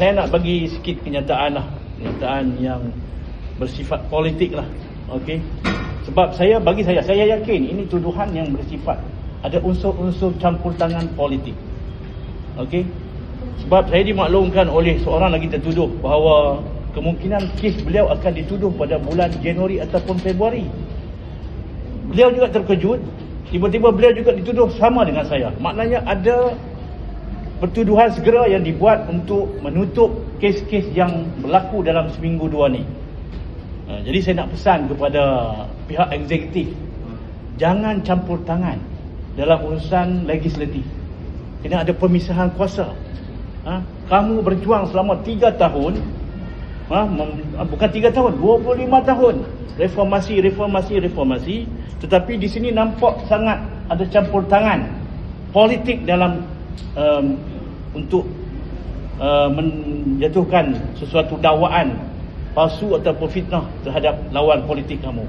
saya nak bagi sikit kenyataan lah. Kenyataan yang bersifat politik lah. Okey? Sebab saya bagi saya saya yakin ini tuduhan yang bersifat ada unsur-unsur campur tangan politik. Okey? Sebab saya dimaklumkan oleh seorang lagi tertuduh bahawa kemungkinan kes beliau akan dituduh pada bulan Januari ataupun Februari. Beliau juga terkejut. Tiba-tiba beliau juga dituduh sama dengan saya. Maknanya ada pertuduhan segera yang dibuat untuk menutup kes-kes yang berlaku dalam seminggu dua ni. Ha, jadi saya nak pesan kepada pihak eksekutif jangan campur tangan dalam urusan legislatif. Kena ada pemisahan kuasa. Ha, kamu berjuang selama 3 tahun ha, bukan 3 tahun, 25 tahun reformasi, reformasi, reformasi tetapi di sini nampak sangat ada campur tangan politik dalam um, untuk uh, menjatuhkan sesuatu dakwaan palsu ataupun fitnah terhadap lawan politik kamu.